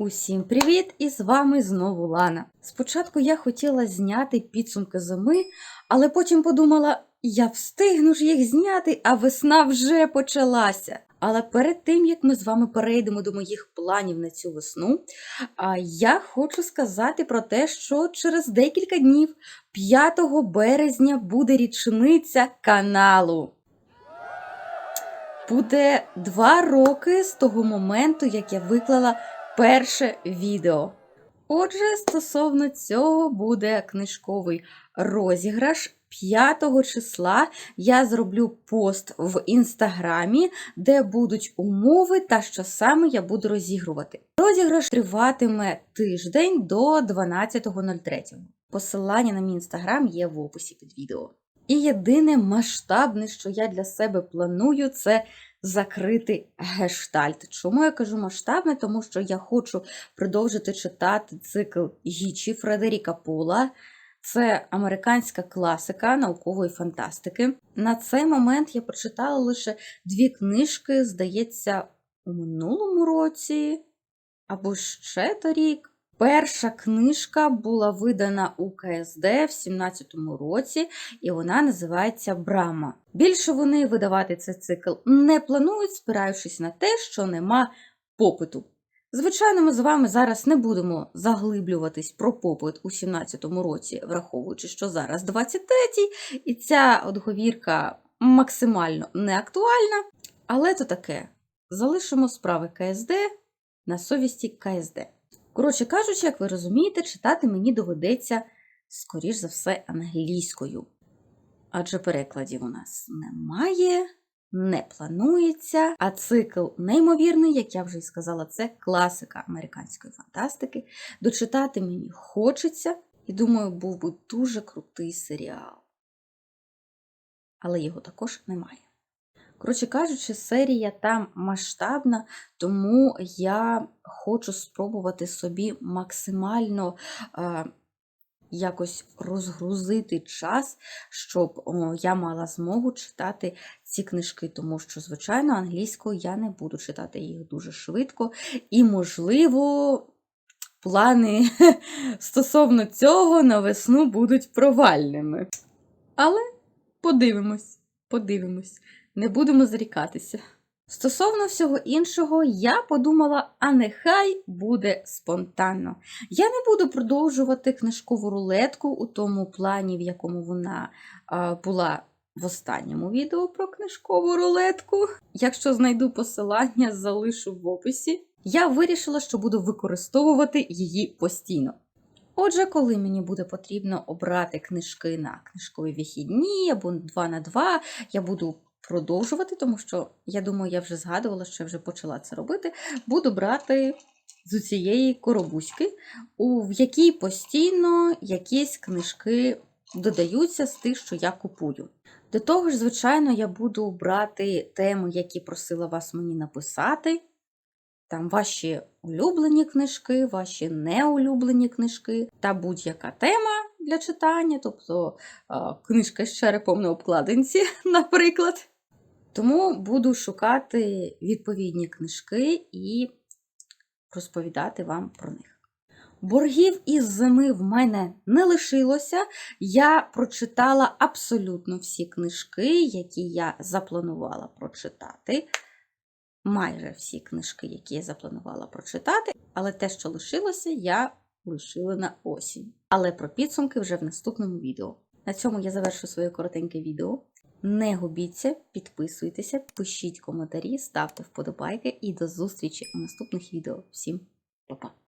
Усім привіт! І з вами знову Лана. Спочатку я хотіла зняти підсумки зими, але потім подумала, я встигну ж їх зняти, а весна вже почалася. Але перед тим як ми з вами перейдемо до моїх планів на цю весну, я хочу сказати про те, що через декілька днів, 5 березня, буде річниця каналу. Буде два роки з того моменту, як я виклала перше відео. Отже, стосовно цього буде книжковий розіграш. 5 числа я зроблю пост в інстаграмі, де будуть умови та що саме я буду розігрувати. Розіграш триватиме тиждень до 12.03. Посилання на мій інстаграм є в описі під відео. І єдине масштабне, що я для себе планую, це закрити гештальт. Чому я кажу масштабне? Тому що я хочу продовжити читати цикл Гічі Фредеріка Пола. Це американська класика наукової фантастики. На цей момент я прочитала лише дві книжки, здається, у минулому році або ще торік. Перша книжка була видана у КСД в 17-му році, і вона називається Брама. Більше вони видавати цей цикл не планують, спираючись на те, що нема попиту. Звичайно, ми з вами зараз не будемо заглиблюватись про попит у 17-му році, враховуючи, що зараз 23-й, і ця отговірка максимально неактуальна. Але то таке, залишимо справи КСД на совісті КСД. Коротше кажучи, як ви розумієте, читати мені доведеться, скоріш за все, англійською. Адже перекладів у нас немає, не планується, а цикл неймовірний, як я вже й сказала, це класика американської фантастики. Дочитати мені хочеться, і думаю, був би дуже крутий серіал. Але його також немає. Коротше кажучи, серія там масштабна, тому я хочу спробувати собі максимально е, якось розгрузити час, щоб о, я мала змогу читати ці книжки, тому що, звичайно, англійською я не буду читати їх дуже швидко. І, можливо, плани стосовно цього на весну будуть провальними. Але подивимось, подивимось не будемо зарікатися. Стосовно всього іншого, я подумала, а нехай буде спонтанно. Я не буду продовжувати книжкову рулетку у тому плані, в якому вона була в останньому відео про книжкову рулетку. Якщо знайду посилання, залишу в описі. Я вирішила, що буду використовувати її постійно. Отже, коли мені буде потрібно обрати книжки на книжкові вихідні або 2 на 2, я буду продовжувати, тому що, я думаю, я вже згадувала, що я вже почала це робити. Буду брати з цієї коробуськи, у якій постійно якісь книжки додаються з тих, що я купую. До того ж, звичайно, я буду брати теми, які просила вас мені написати. Там ваші улюблені книжки, ваші неулюблені книжки та будь-яка тема для читання, тобто книжка з черепом на обкладинці, наприклад. Тому буду шукати відповідні книжки і розповідати вам про них. Боргів із зими в мене не лишилося. Я прочитала абсолютно всі книжки, які я запланувала прочитати. Майже всі книжки, які я запланувала прочитати, але те, що лишилося, я лишила на осінь. Але про підсумки вже в наступному відео. На цьому я завершу своє коротеньке відео. Не губіться, підписуйтеся, пишіть коментарі, ставте вподобайки і до зустрічі у наступних відео. Всім па-па!